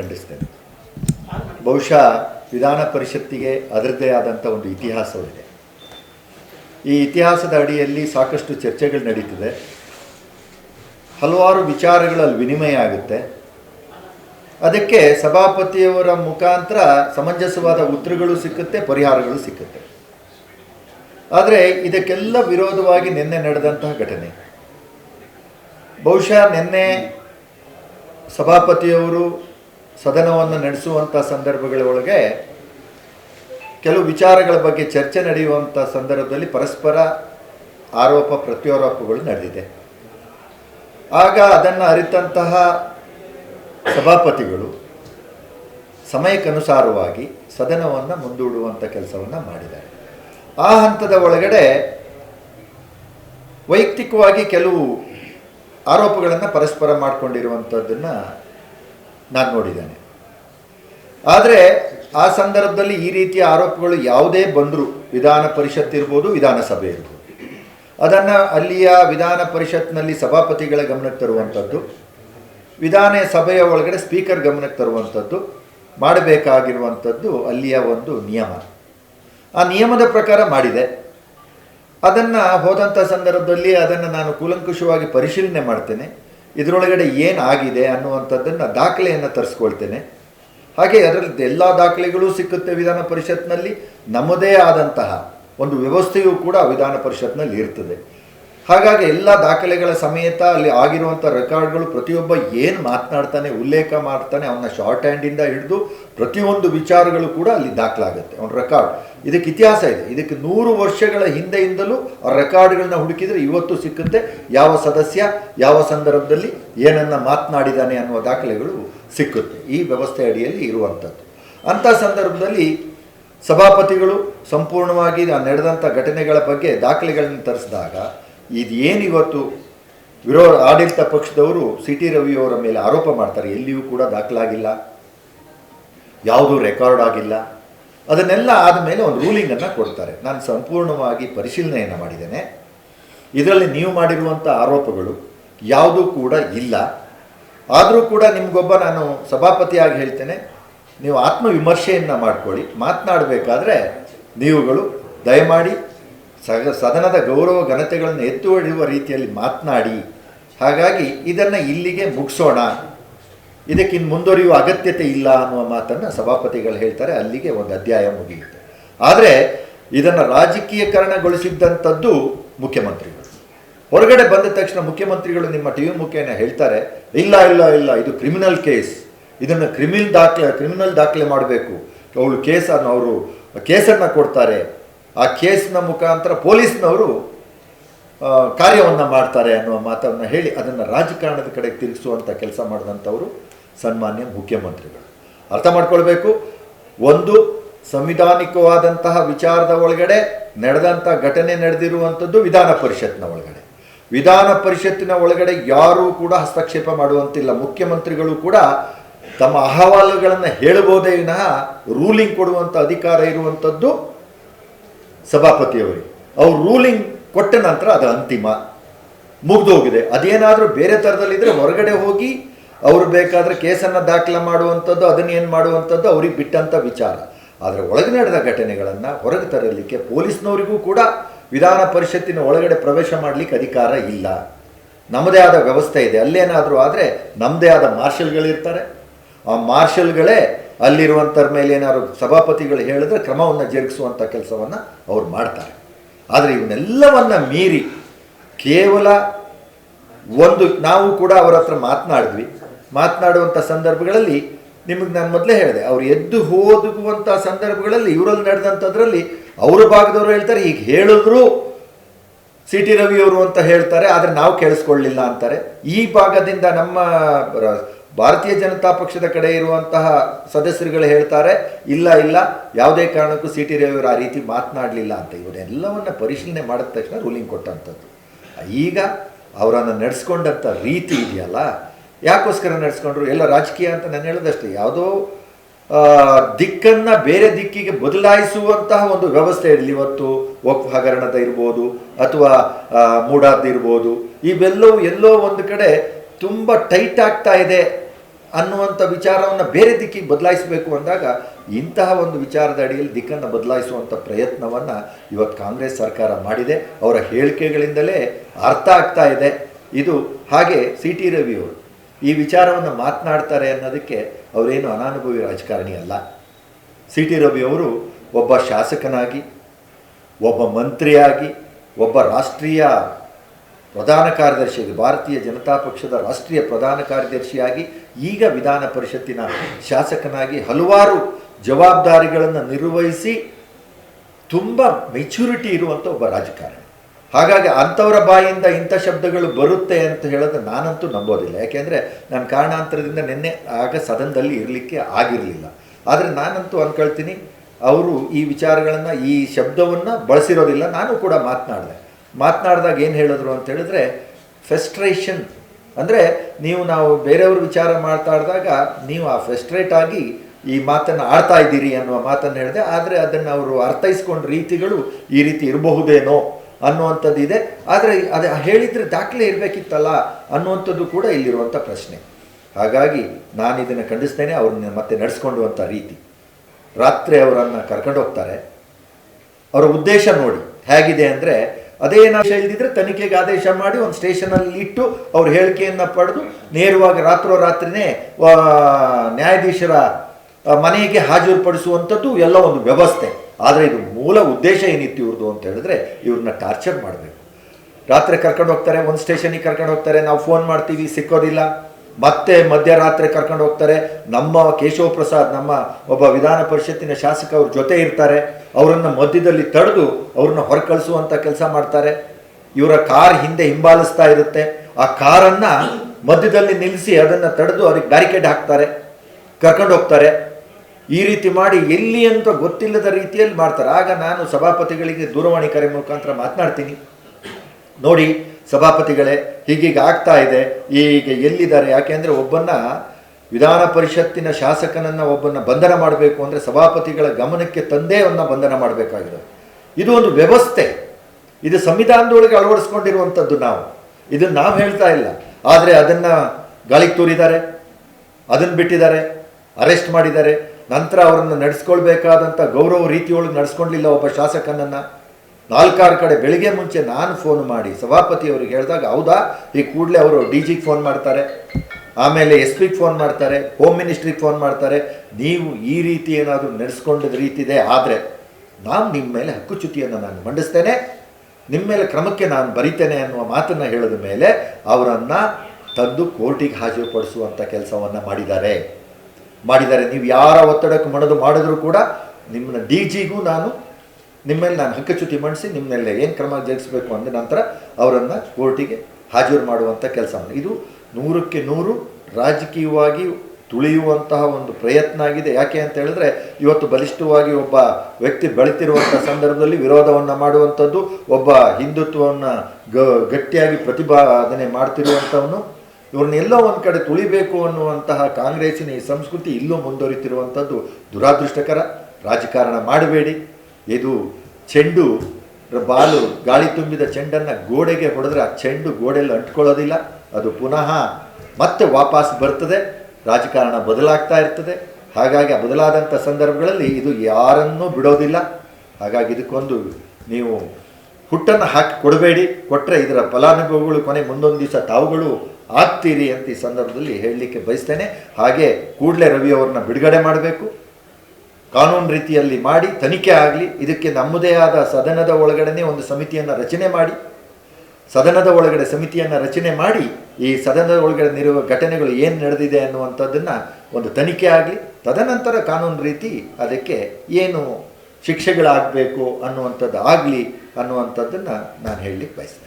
ಖಂಡಿಸ್ತೇನೆ. ಬಹುಶಃ ವಿಧಾನ ಪರಿಷತ್ತಿಗೆ ಅದರದ್ದೇ ಆದಂಥ ಒಂದು ಇತಿಹಾಸವಿದೆ. ಈ ಇತಿಹಾಸದ ಅಡಿಯಲ್ಲಿ ಸಾಕಷ್ಟು ಚರ್ಚೆಗಳು ನಡೀತಿದೆ. ಹಲವಾರು ವಿಚಾರಗಳಲ್ಲಿ ವಿನಿಮಯ ಆಗುತ್ತೆ. ಅದಕ್ಕೆ ಸಭಾಪತಿಯವರ ಮುಖಾಂತರ ಸಮಂಜಸವಾದ ಉತ್ತರಗಳು ಸಿಕ್ಕುತ್ತೆ, ಪರಿಹಾರಗಳು ಸಿಕ್ಕುತ್ತೆ. ಆದರೆ ಇದಕ್ಕೆಲ್ಲ ವಿರೋಧವಾಗಿ ನಿನ್ನೆ ನಡೆದಂತಹ ಘಟನೆ. ಬಹುಶಃ ನಿನ್ನೆ ಸಭಾಪತಿಯವರು ಸದನವನ್ನು ನಡೆಸುವಂಥ ಸಂದರ್ಭಗಳ ಒಳಗೆ ಕೆಲವು ವಿಚಾರಗಳ ಬಗ್ಗೆ ಚರ್ಚೆ ನಡೆಯುವಂಥ ಸಂದರ್ಭದಲ್ಲಿ ಪರಸ್ಪರ ಆರೋಪ, ಪ್ರತ್ಯಾರೋಪಗಳು ನಡೆದಿದೆ. ಆಗ ಅದನ್ನು ಅರಿತಂತಹ ಸಭಾಪತಿಗಳು ಸಮಯಕ್ಕನುಸಾರವಾಗಿ ಸದನವನ್ನು ಮುಂದೂಡುವಂಥ ಕೆಲಸವನ್ನು ಮಾಡಿದ್ದಾರೆ. ಆ ಹಂತದ ಒಳಗಡೆ ವೈಯಕ್ತಿಕವಾಗಿ ಕೆಲವು ಆರೋಪಗಳನ್ನು ಪರಸ್ಪರ ಮಾಡಿಕೊಂಡಿರುವಂಥದ್ದನ್ನು ನಾನು ನೋಡಿದ್ದೇನೆ. ಆದರೆ ಆ ಸಂದರ್ಭದಲ್ಲಿ ಈ ರೀತಿಯ ಆರೋಪಗಳು ಯಾವುದೇ ಬಂದರೂ ವಿಧಾನ ಪರಿಷತ್ ಇರ್ಬೋದು, ವಿಧಾನಸಭೆ ಇರ್ಬೋದು. ಅದನ್ನು ಅಲ್ಲಿಯ ವಿಧಾನ ಪರಿಷತ್ನಲ್ಲಿ ಸಭಾಪತಿಗಳ ಗಮನಕ್ಕೆ ತರುವಂಥದ್ದು, ವಿಧಾನ ಸಭೆಯ ಒಳಗಡೆ ಸ್ಪೀಕರ್ ಗಮನಕ್ಕೆ ತರುವಂಥದ್ದು, ಮಾಡಬೇಕಾಗಿರುವಂಥದ್ದು ಅಲ್ಲಿಯ ಒಂದು ನಿಯಮ. ಆ ನಿಯಮದ ಪ್ರಕಾರ ಮಾಡಿದೆ. ಅದನ್ನು ಹೋದಂಥ ಸಂದರ್ಭದಲ್ಲಿ ಅದನ್ನು ನಾನು ಕೂಲಂಕುಷವಾಗಿ ಪರಿಶೀಲನೆ ಮಾಡ್ತೇನೆ. ಇದರೊಳಗಡೆ ಏನಾಗಿದೆ ಅನ್ನುವಂಥದ್ದನ್ನು ದಾಖಲೆಯನ್ನು ತರಿಸ್ಕೊಳ್ತೇನೆ. ಹಾಗೆ ಅದರಲ್ಲಿ ಎಲ್ಲ ದಾಖಲೆಗಳು ಸಿಕ್ಕುತ್ತೆ ವಿಧಾನ ಪರಿಷತ್ನಲ್ಲಿ. ನಮ್ಮದೇ ಆದಂತಹ ಒಂದು ವ್ಯವಸ್ಥೆಯೂ ಕೂಡ ವಿಧಾನ ಪರಿಷತ್ನಲ್ಲಿ ಇರ್ತದೆ. ಹಾಗಾಗಿ ಎಲ್ಲ ದಾಖಲೆಗಳ ಸಮೇತ ಅಲ್ಲಿ ಆಗಿರುವಂಥ ರೆಕಾರ್ಡ್ಗಳು ಪ್ರತಿಯೊಬ್ಬ ಏನು ಮಾತನಾಡ್ತಾನೆ, ಉಲ್ಲೇಖ ಮಾಡ್ತಾನೆ, ಅವನ ಶಾರ್ಟ್ ಹ್ಯಾಂಡಿಂದ ಹಿಡಿದು ಪ್ರತಿಯೊಂದು ವಿಚಾರಗಳು ಕೂಡ ಅಲ್ಲಿ ದಾಖಲಾಗುತ್ತೆ, ಅವನ ರೆಕಾರ್ಡ್ ಇದಕ್ಕೆ ಇತಿಹಾಸ ಇದೆ. ಇದಕ್ಕೆ ನೂರು ವರ್ಷಗಳ ಹಿಂದೆಯಿಂದಲೂ ಆ ರೆಕಾರ್ಡ್ಗಳನ್ನ ಹುಡುಕಿದರೆ ಇವತ್ತು ಸಿಕ್ಕುತ್ತೆ. ಯಾವ ಸದಸ್ಯ, ಯಾವ ಸಂದರ್ಭದಲ್ಲಿ ಏನನ್ನ ಮಾತನಾಡಿದ್ದಾನೆ ಅನ್ನುವ ದಾಖಲೆಗಳು ಸಿಕ್ಕುತ್ತೆ. ಈ ವ್ಯವಸ್ಥೆ ಅಡಿಯಲ್ಲಿ ಇರುವಂಥದ್ದು ಅಂಥ ಸಂದರ್ಭದಲ್ಲಿ ಸಭಾಪತಿಗಳು ಸಂಪೂರ್ಣವಾಗಿ ನಡೆದಂಥ ಘಟನೆಗಳ ಬಗ್ಗೆ ದಾಖಲೆಗಳನ್ನು ತರಿಸಿದಾಗ ಇದೇನು ಇವತ್ತು ವಿರೋಧ ಆಡಳಿತ ಪಕ್ಷದವರು ಸಿ ಟಿ ರವಿಯವರ ಮೇಲೆ ಆರೋಪ ಮಾಡ್ತಾರೆ. ಎಲ್ಲಿಯೂ ಕೂಡ ದಾಖಲಾಗಿಲ್ಲ. ಯಾವುದೂ ರೆಕಾರ್ಡ್ ಆಗಿಲ್ಲ. ಅದನ್ನೆಲ್ಲ ಆದಮೇಲೆ ಒಂದು ರೂಲಿಂಗನ್ನು ಕೊಡ್ತಾರೆ. ನಾನು ಸಂಪೂರ್ಣವಾಗಿ ಪರಿಶೀಲನೆಯನ್ನು ಮಾಡಿದ್ದೇನೆ. ಇದರಲ್ಲಿ ನೀವು ಮಾಡಿರುವಂಥ ಆರೋಪಗಳು ಯಾವುದೂ ಕೂಡ ಇಲ್ಲ. ಆದರೂ ಕೂಡ ನಿಮಗೊಬ್ಬ ನಾನು ಸಭಾಪತಿಯಾಗಿ ಹೇಳ್ತೇನೆ, ನೀವು ಆತ್ಮವಿಮರ್ಶೆಯನ್ನು ಮಾಡ್ಕೊಳ್ಳಿ. ಮಾತನಾಡಬೇಕಾದ್ರೆ ನೀವುಗಳು ದಯಮಾಡಿ ಸಗ ಸದನದ ಗೌರವ ಘನತೆಗಳನ್ನು ಎತ್ತು ಹಿಡಿಯುವ ರೀತಿಯಲ್ಲಿ ಮಾತನಾಡಿ, ಹಾಗಾಗಿ ಇದನ್ನು ಇಲ್ಲಿಗೆ ಮುಗಿಸೋಣ. ಇದಕ್ಕಿನ್ನು ಮುಂದುವರಿಯುವ ಅಗತ್ಯತೆ ಇಲ್ಲ ಅನ್ನುವ ಮಾತನ್ನು ಸಭಾಪತಿಗಳು ಹೇಳ್ತಾರೆ, ಅಲ್ಲಿಗೆ ಒಂದು ಅಧ್ಯಾಯ ಮುಗಿಯುತ್ತೆ. ಆದರೆ ಇದನ್ನು ರಾಜಕೀಯಕರಣಗೊಳಿಸಿದ್ದಂಥದ್ದು ಮುಖ್ಯಮಂತ್ರಿಗಳು. ಹೊರಗಡೆ ಬಂದ ತಕ್ಷಣ ಮುಖ್ಯಮಂತ್ರಿಗಳು ನಿಮ್ಮ ಟಿ ವಿ ಮುಖೇನ ಹೇಳ್ತಾರೆ, ಇಲ್ಲ ಇಲ್ಲ ಇಲ್ಲ, ಇದು ಕ್ರಿಮಿನಲ್ ಕೇಸ್ ಇದನ್ನು ಕ್ರಿಮಿನಲ್ ದಾಖಲೆ ಕ್ರಿಮಿನಲ್ ದಾಖಲೆ ಮಾಡಬೇಕು. ಅವಳು ಕೇಸನ್ನು, ಅವರು ಕೇಸನ್ನು ಕೊಡ್ತಾರೆ. ಆ ಕೇಸ್ನ ಮುಖಾಂತರ ಪೊಲೀಸ್ನವರು ಕಾರ್ಯವನ್ನು ಮಾಡ್ತಾರೆ ಅನ್ನುವ ಮಾತನ್ನು ಹೇಳಿ ಅದನ್ನು ರಾಜಕಾರಣದ ಕಡೆ ತಿರುಗಿಸುವಂಥ ಕೆಲಸ ಮಾಡಿದಂಥವರು ಸನ್ಮಾನ್ಯ ಮುಖ್ಯಮಂತ್ರಿಗಳು. ಅರ್ಥ ಮಾಡ್ಕೊಳ್ಬೇಕು? ಒಂದು ಸಂವಿಧಾನಿಕವಾದಂತಹ ವಿಚಾರದ ಒಳಗಡೆ ನಡೆದಂಥ ಘಟನೆ ನಡೆದಿರುವಂಥದ್ದು ವಿಧಾನ ಪರಿಷತ್ನ ಒಳಗಡೆ. ವಿಧಾನ ಪರಿಷತ್ತಿನ ಒಳಗಡೆ ಯಾರೂ ಕೂಡ ಹಸ್ತಕ್ಷೇಪ ಮಾಡುವಂತಿಲ್ಲ. ಮುಖ್ಯಮಂತ್ರಿಗಳು ಕೂಡ ತಮ್ಮ ಅಹವಾಲುಗಳನ್ನು ಹೇಳಬಹುದೇ ವಿನಃ ರೂಲಿಂಗ್ ಕೊಡುವಂಥ ಅಧಿಕಾರ ಇರುವಂಥದ್ದು ಸಭಾಪತಿಯವರಿಗೆ ಅವ್ರು ರೂಲಿಂಗ್ ಕೊಟ್ಟ ನಂತರ ಅದು ಅಂತಿಮ. ಮುಗ್ದೋಗಿದೆ. ಅದೇನಾದರೂ ಬೇರೆ ಥರದಲ್ಲಿದ್ದರೆ ಹೊರಗಡೆ ಹೋಗಿ ಅವರು ಬೇಕಾದರೆ ಕೇಸನ್ನು ದಾಖಲೆ ಮಾಡುವಂಥದ್ದು ಅದನ್ನೇನು ಮಾಡುವಂಥದ್ದು ಅವ್ರಿಗೆ ಬಿಟ್ಟಂಥ ವಿಚಾರ. ಆದರೆ ಒಳಗೆ ನಡೆದ ಘಟನೆಗಳನ್ನು ಹೊರಗೆ ತರಲಿಕ್ಕೆ ಪೊಲೀಸ್ನವರಿಗೂ ಕೂಡ ವಿಧಾನ ಪರಿಷತ್ತಿನ ಒಳಗಡೆ ಪ್ರವೇಶ ಮಾಡಲಿಕ್ಕೆ ಅಧಿಕಾರ ಇಲ್ಲ. ನಮ್ಮದೇ ಆದ ವ್ಯವಸ್ಥೆ ಇದೆ. ಅಲ್ಲೇನಾದರೂ ಆದರೆ ನಮ್ಮದೇ ಆದ ಮಾರ್ಷಲ್ಗಳಿರ್ತಾರೆ. ಆ ಮಾರ್ಷಲ್ಗಳೇ ಅಲ್ಲಿರುವಂಥರ ಮೇಲೆ ಏನಾದ್ರು ಸಭಾಪತಿಗಳು ಹೇಳಿದ್ರೆ ಕ್ರಮವನ್ನು ಜರುಗಿಸುವಂಥ ಕೆಲಸವನ್ನು ಅವ್ರು ಮಾಡ್ತಾರೆ. ಆದರೆ ಇವನ್ನೆಲ್ಲವನ್ನು ಮೀರಿ ಕೇವಲ ಒಂದು, ನಾವು ಕೂಡ ಅವರ ಹತ್ರ ಮಾತನಾಡಿದ್ವಿ. ಮಾತನಾಡುವಂಥ ಸಂದರ್ಭಗಳಲ್ಲಿ ನಿಮಗೆ ನಾನು ಮೊದಲೇ ಹೇಳಿದೆ, ಅವ್ರು ಎದ್ದು ಹೋದುವಂಥ ಸಂದರ್ಭಗಳಲ್ಲಿ ಇವರಲ್ಲಿ ನಡೆದಂಥದ್ರಲ್ಲಿ ಅವರ ಭಾಗದವರು ಹೇಳ್ತಾರೆ ಈಗ ಹೇಳಿದ್ರು ಸಿ ಟಿ ರವಿಯವರು ಅಂತ ಹೇಳ್ತಾರೆ, ಆದರೆ ನಾವು ಕೇಳಿಸ್ಕೊಳ್ಳಿಲ್ಲ ಅಂತಾರೆ. ಈ ಭಾಗದಿಂದ ನಮ್ಮ ಭಾರತೀಯ ಜನತಾ ಪಕ್ಷದ ಕಡೆ ಇರುವಂತಹ ಸದಸ್ಯರುಗಳು ಹೇಳ್ತಾರೆ, ಇಲ್ಲ ಇಲ್ಲ, ಯಾವುದೇ ಕಾರಣಕ್ಕೂ ಸಿ ಟಿ ರವಿಯವರು ಆ ರೀತಿ ಮಾತನಾಡಲಿಲ್ಲ ಅಂತ. ಇವರೆಲ್ಲವನ್ನು ಪರಿಶೀಲನೆ ಮಾಡಿದ ತಕ್ಷಣ ರೂಲಿಂಗ್ ಕೊಟ್ಟಂಥದ್ದು. ಈಗ ಅವರನ್ನು ನಡೆಸ್ಕೊಂಡಂಥ ರೀತಿ ಇದೆಯಲ್ಲ, ಯಾಕೋಸ್ಕರ ನಡೆಸ್ಕೊಂಡ್ರು? ಎಲ್ಲ ರಾಜಕೀಯ ಅಂತ ನಾನು ಹೇಳೋದಷ್ಟೇ. ಯಾವುದೋ ದಿಕ್ಕನ್ನು ಬೇರೆ ದಿಕ್ಕಿಗೆ ಬದಲಾಯಿಸುವಂತಹ ಒಂದು ವ್ಯವಸ್ಥೆ ಇರಲಿ ಇವತ್ತು. ಒಕ್ ಹಗರಣದ ಇರ್ಬೋದು, ಅಥವಾ ಮೂಡಾದ್ದು ಮೂಡಾದ್ ಇರ್ಬೋದು. ಇವೆಲ್ಲವೂ ಎಲ್ಲೋ ಒಂದು ಕಡೆ ತುಂಬ ಟೈಟ್ ಆಗ್ತಾ ಇದೆ. ಅನ್ನುವಂಥ ವಿಚಾರವನ್ನು ಬೇರೆ ದಿಕ್ಕಿಗೆ ಬದಲಾಯಿಸಬೇಕು ಅಂದಾಗ ಇಂತಹ ಒಂದು ವಿಚಾರದ ಅಡಿಯಲ್ಲಿ ದಿಕ್ಕನ್ನು ಬದಲಾಯಿಸುವಂಥ ಪ್ರಯತ್ನವನ್ನು ಇವತ್ತು ಕಾಂಗ್ರೆಸ್ ಸರ್ಕಾರ ಮಾಡಿದೆ. ಅವರ ಹೇಳಿಕೆಗಳಿಂದಲೇ ಅರ್ಥ ಆಗ್ತಾ ಇದೆ. ಇದು ಹಾಗೆ ಸಿ ಟಿ ರವಿಯವರು ಈ ವಿಚಾರವನ್ನು ಮಾತನಾಡ್ತಾರೆ ಅನ್ನೋದಕ್ಕೆ ಅವರೇನು ಅನಾನುಭವಿ ರಾಜಕಾರಣಿ ಅಲ್ಲ. ಸಿ ಟಿ ರವಿಯವರು ಒಬ್ಬ ಶಾಸಕನಾಗಿ, ಒಬ್ಬ ಮಂತ್ರಿಯಾಗಿ, ಒಬ್ಬ ರಾಷ್ಟ್ರೀಯ ಪ್ರಧಾನ ಕಾರ್ಯದರ್ಶಿಯಾಗಿ, ಭಾರತೀಯ ಜನತಾ ಪಕ್ಷದ ರಾಷ್ಟ್ರೀಯ ಪ್ರಧಾನ ಕಾರ್ಯದರ್ಶಿಯಾಗಿ, ಈಗ ವಿಧಾನ ಪರಿಷತ್ತಿನ ಶಾಸಕನಾಗಿ ಹಲವಾರು ಜವಾಬ್ದಾರಿಗಳನ್ನು ನಿರ್ವಹಿಸಿ ತುಂಬ ಮೆಚುರಿಟಿ ಇರುವಂಥ ಒಬ್ಬ ರಾಜಕಾರಣಿ. ಹಾಗಾಗಿ ಅಂಥವರ ಬಾಯಿಂದ ಇಂಥ ಶಬ್ದಗಳು ಬರುತ್ತೆ ಅಂತ ಹೇಳೋದು ನಾನಂತೂ ನಂಬೋದಿಲ್ಲ. ಯಾಕೆಂದರೆ ನನ್ನ ಕಾರಣಾಂತರದಿಂದ ನಿನ್ನೆ ಆಗ ಸದನದಲ್ಲಿ ಇರಲಿಕ್ಕೆ ಆಗಿರಲಿಲ್ಲ. ಆದರೆ ನಾನಂತೂ ಅಂದ್ಕೊಳ್ತೀನಿ ಅವರು ಈ ವಿಚಾರಗಳನ್ನು, ಈ ಶಬ್ದವನ್ನು ಬಳಸಿರೋದಿಲ್ಲ. ನಾನು ಕೂಡ ಮಾತನಾಡಿದೆ. ಮಾತನಾಡಿದಾಗ ಏನು ಹೇಳಿದ್ರು ಅಂತ ಹೇಳಿದ್ರೆ ಫೆಸ್ಟ್ರೇಷನ್ ಅಂದರೆ ನೀವು ನಾವು ಬೇರೆಯವ್ರ ವಿಚಾರ ಮಾತಾಡಿದಾಗ ನೀವು ಆ ಫೆಸ್ಟ್ರೇಟ್ ಆಗಿ ಈ ಮಾತನ್ನು ಆಡ್ತಾ ಇದ್ದೀರಿ ಅನ್ನುವ ಮಾತನ್ನು ಹೇಳಿದೆ. ಆದರೆ ಅದನ್ನು ಅವರು ಅರ್ಥೈಸ್ಕೊಂಡ ರೀತಿಗಳು ಈ ರೀತಿ ಇರಬಹುದೇನೋ ಅನ್ನುವಂಥದ್ದು ಇದೆ. ಆದರೆ ಅದು ಹೇಳಿದರೆ ದಾಖಲೆ ಇರಬೇಕಿತ್ತಲ್ಲ ಅನ್ನುವಂಥದ್ದು ಕೂಡ ಇಲ್ಲಿರುವಂಥ ಪ್ರಶ್ನೆ. ಹಾಗಾಗಿ ನಾನು ಇದನ್ನು ಖಂಡಿಸ್ತೇನೆ, ಅವ್ರನ್ನ ಮತ್ತೆ ನಡೆಸ್ಕೊಂಡುವಂಥ ರೀತಿ. ರಾತ್ರಿ ಅವರನ್ನು ಕರ್ಕೊಂಡು ಹೋಗ್ತಾರೆ ಅವರ ಉದ್ದೇಶ ನೋಡಿ, ಹೇಗಿದೆ ಅಂದರೆ ಅದೇ ವಿಷಯ ಇಲ್ದಿದ್ರೆ ತನಿಖೆಗೆ ಆದೇಶ ಮಾಡಿ ಒಂದು ಸ್ಟೇಷನಲ್ಲಿ ಇಟ್ಟು ಅವ್ರ ಹೇಳಿಕೆಯನ್ನು ಪಡೆದು ನೇರವಾಗಿ ರಾತ್ರೋರಾತ್ರಿನೇ ನ್ಯಾಯಾಧೀಶರ ಮನೆಗೆ ಹಾಜರುಪಡಿಸುವಂಥದ್ದು ಎಲ್ಲ ಒಂದು ವ್ಯವಸ್ಥೆ. ಆದರೆ ಇದು ಮೂಲ ಉದ್ದೇಶ ಏನಿತ್ತು ಇವ್ರದ್ದು ಅಂತ ಹೇಳಿದ್ರೆ ಇವ್ರನ್ನ ಟಾರ್ಚರ್ ಮಾಡಬೇಕು. ರಾತ್ರಿ ಕರ್ಕೊಂಡು ಹೋಗ್ತಾರೆ, ಒಂದು ಸ್ಟೇಷನಿಗೆ ಕರ್ಕೊಂಡು ಹೋಗ್ತಾರೆ, ನಾವು ಫೋನ್ ಮಾಡ್ತೀವಿ, ಸಿಕ್ಕೋದಿಲ್ಲ. ಮತ್ತೆ ಮಧ್ಯರಾತ್ರಿ ಕರ್ಕೊಂಡು ಹೋಗ್ತಾರೆ. ನಮ್ಮ ಕೇಶವ ಪ್ರಸಾದ್ ನಮ್ಮ ಒಬ್ಬ ವಿಧಾನ ಪರಿಷತ್ತಿನ ಶಾಸಕ ಅವ್ರ ಜೊತೆ ಇರ್ತಾರೆ. ಅವರನ್ನು ಮಧ್ಯದಲ್ಲಿ ತಡೆದು ಅವ್ರನ್ನ ಹೊರಕಳಿಸುವಂಥ ಕೆಲಸ ಮಾಡ್ತಾರೆ. ಇವರ ಕಾರ್ ಹಿಂದೆ ಹಿಂಬಾಲಿಸ್ತಾ ಇರುತ್ತೆ. ಆ ಕಾರನ್ನು ಮಧ್ಯದಲ್ಲಿ ನಿಲ್ಲಿಸಿ ಅದನ್ನು ತಡೆದು ಅವ್ರಿಗೆ ಬ್ಯಾರಿಕೇಡ್ ಹಾಕ್ತಾರೆ. ಕರ್ಕೊಂಡು ಹೋಗ್ತಾರೆ. ಈ ರೀತಿ ಮಾಡಿ ಎಲ್ಲಿ ಅಂತ ಗೊತ್ತಿಲ್ಲದ ರೀತಿಯಲ್ಲಿ ಮಾಡ್ತಾರೆ. ಆಗ ನಾನು ಸಭಾಪತಿಗಳಿಗೆ ದೂರವಾಣಿ ಕರೆ ಮುಖಾಂತರ ಮಾತನಾಡ್ತೀನಿ. ನೋಡಿ ಸಭಾಪತಿಗಳೇ ಹೀಗೀಗ ಆಗ್ತಾ ಇದೆ. ಈಗ ಎಲ್ಲಿದ್ದಾರೆ? ಯಾಕೆಂದರೆ ಒಬ್ಬನ್ನ ವಿಧಾನ ಪರಿಷತ್ತಿನ ಶಾಸಕನನ್ನು ಒಬ್ಬನ್ನ ಬಂಧನ ಮಾಡಬೇಕು ಅಂದರೆ ಸಭಾಪತಿಗಳ ಗಮನಕ್ಕೆ ತಂದೇ ಅವನ್ನ ಬಂಧನ ಮಾಡಬೇಕಾಗಿದೆ ಇದು ಒಂದು ವ್ಯವಸ್ಥೆ. ಇದು ಸಂವಿಧಾನದೊಳಗೆ ಅಳವಡಿಸ್ಕೊಂಡಿರುವಂಥದ್ದು ನಾವು. ಇದನ್ನು ನಾವು ಹೇಳ್ತಾ ಇಲ್ಲ. ಆದರೆ ಅದನ್ನು ಗಾಳಿಗೆ ತೂರಿದ್ದಾರೆ ಅದನ್ನು ಬಿಟ್ಟಿದ್ದಾರೆ, ಅರೆಸ್ಟ್ ಮಾಡಿದ್ದಾರೆ. ನಂತರ ಅವರನ್ನು ನಡೆಸ್ಕೊಳ್ಬೇಕಾದಂಥ ಗೌರವ ರೀತಿಯೊಳಗೆ ನಡೆಸ್ಕೊಂಡಿಲ್ಲ ಒಬ್ಬ ಶಾಸಕನನ್ನು. ನಾಲ್ಕಾರು ಕಡೆ ಬೆಳಿಗ್ಗೆ ಮುಂಚೆ ನಾನು ಫೋನ್ ಮಾಡಿ ಸಭಾಪತಿ ಅವರಿಗೆ ಹೇಳಿದಾಗ, ಹೌದಾ? ಈ ಕೂಡಲೇ ಅವರು ಡಿ ಜಿಗೆ ಫೋನ್ ಮಾಡ್ತಾರೆ. ಆಮೇಲೆ ಎಸ್ ಪಿಗೆ ಫೋನ್ ಮಾಡ್ತಾರೆ ಹೋಮ್ ಮಿನಿಸ್ಟ್ರಿಗೆ ಫೋನ್ ಮಾಡ್ತಾರೆ. ನೀವು ಈ ರೀತಿ ಏನಾದರೂ ನಡೆಸ್ಕೊಂಡದ ರೀತಿ ಇದೆ, ಆದರೆ ನಾನು ನಿಮ್ಮ ಮೇಲೆ ಹಕ್ಕುಚ್ಯುತಿಯನ್ನು ನಾನು ಮಂಡಿಸ್ತೇನೆ. ನಿಮ್ಮ ಮೇಲೆ ಕ್ರಮಕ್ಕೆ ನಾನು ಬರಿತೇನೆ ಅನ್ನುವ ಮಾತನ್ನು ಹೇಳಿದ ಮೇಲೆ ಅವರನ್ನು ತಂದು ಕೋರ್ಟಿಗೆ ಹಾಜರುಪಡಿಸುವಂಥ ಕೆಲಸವನ್ನು ಮಾಡಿದ್ದಾರೆ. ಮಾಡಿದ್ದಾರೆ. ನೀವು ಯಾರ ಒತ್ತಡಕ್ಕೆ ಮಣದು ಮಾಡಿದ್ರೂ ಕೂಡ ನಿಮ್ಮನ್ನ ಡಿ ಜಿಗೂ ನಾನು ನಿಮ್ಮ ಮೇಲೆ ನಾನು ಹಕ್ಕುಚ್ಯುತಿ ಮಂಡಿಸಿ ನಿಮ್ಮ ಮೇಲೆ ಏನು ಕ್ರಮ ಜರುಗಿಸಬೇಕು ಅಂದ ನಂತರ ಅವರನ್ನು ಕೋರ್ಟಿಗೆ ಹಾಜರು ಮಾಡುವಂಥ ಕೆಲಸ ಇದು ನೂರಕ್ಕೆ ನೂರು ರಾಜಕೀಯವಾಗಿ ತುಳಿಯುವಂತಹ ಒಂದು ಪ್ರಯತ್ನ ಆಗಿದೆ. ಯಾಕೆ ಅಂತ ಹೇಳಿದ್ರೆ ಇವತ್ತು ಬಲಿಷ್ಠವಾಗಿ ಒಬ್ಬ ವ್ಯಕ್ತಿ ಬೆಳೆತಿರುವಂಥ ಸಂದರ್ಭದಲ್ಲಿ ವಿರೋಧವನ್ನು ಮಾಡುವಂಥದ್ದು, ಒಬ್ಬ ಹಿಂದುತ್ವವನ್ನು ಗ, ಗಟ್ಟಿಯಾಗಿ ಪ್ರತಿಪಾದನೆ ಮಾಡ್ತಿರುವಂಥವನು ಇವ್ರನ್ನೆಲ್ಲ ಒಂದು ಕಡೆ ತುಳಿಬೇಕು ಅನ್ನುವಂತಹ ಕಾಂಗ್ರೆಸ್ಸಿನ ಈ ಸಂಸ್ಕೃತಿ ಇಲ್ಲೂ ಮುಂದುವರಿತಿರುವಂಥದ್ದು ದುರಾದೃಷ್ಟಕರ. ರಾಜಕಾರಣ ಮಾಡಬೇಡಿ. ಇದು ಚೆಂಡು ಬಾಲು, ಗಾಳಿ ತುಂಬಿದ ಚೆಂಡನ್ನು ಗೋಡೆಗೆ ಹೊಡೆದ್ರೆ ಆ ಚೆಂಡು ಗೋಡೆಯಲ್ಲಿ ಅಂಟ್ಕೊಳ್ಳೋದಿಲ್ಲ, ಅದು ಪುನಃ ಮತ್ತೆ ವಾಪಸ್ ಬರ್ತದೆ, ರಾಜಕಾರಣ ಬದಲಾಗ್ತಾ ಇರ್ತದೆ. ಹಾಗಾಗಿ ಆ ಬದಲಾದಂಥ ಸಂದರ್ಭಗಳಲ್ಲಿ ಇದು ಯಾರನ್ನೂ ಬಿಡೋದಿಲ್ಲ. ಹಾಗಾಗಿ ಇದಕ್ಕೊಂದು ನೀವು ಹುಟ್ಟನ್ನು ಹಾಕಿ ಕೊಡಬೇಡಿ ಕೊಟ್ಟರೆ ಇದರ ಫಲಾನುಭವಿಗಳು ಕೊನೆ ಮುಂದೊಂದು ದಿವಸ ತಾವುಗಳು ಆಗ್ತೀರಿ ಅಂತ ಈ ಸಂದರ್ಭದಲ್ಲಿ ಹೇಳಲಿಕ್ಕೆ ಬಯಸ್ತೇನೆ. ಹಾಗೆ ಕೂಡಲೇ ರವಿ ಅವ್ರನ್ನ ಬಿಡುಗಡೆ ಮಾಡಬೇಕು. ಕಾನೂನು ರೀತಿಯಲ್ಲಿ ಮಾಡಿ, ತನಿಖೆ ಆಗಲಿ, ಇದಕ್ಕೆ ನಮ್ಮದೇ ಆದ ಸದನದ ಒಳಗಡೆ ಒಂದು ಸಮಿತಿಯನ್ನು ರಚನೆ ಮಾಡಿ, ಸದನದ ಒಳಗಡೆ ಸಮಿತಿಯನ್ನು ರಚನೆ ಮಾಡಿ, ಈ ಸದನದ ಒಳಗಡೆ ನಿರುವ ಘಟನೆಗಳು ಏನು ನಡೆದಿದೆ ಅನ್ನುವಂಥದ್ದನ್ನು ಒಂದು ತನಿಖೆ ಆಗಲಿ, ತದನಂತರ ಕಾನೂನು ರೀತಿ ಅದಕ್ಕೆ ಏನು ಶಿಕ್ಷೆಗಳಾಗಬೇಕು ಅನ್ನುವಂಥದ್ದು ಆಗಲಿ ಅನ್ನುವಂಥದ್ದನ್ನು ನಾನು ಹೇಳಲಿಕ್ಕೆ ಬಯಸ್ತೇನೆ.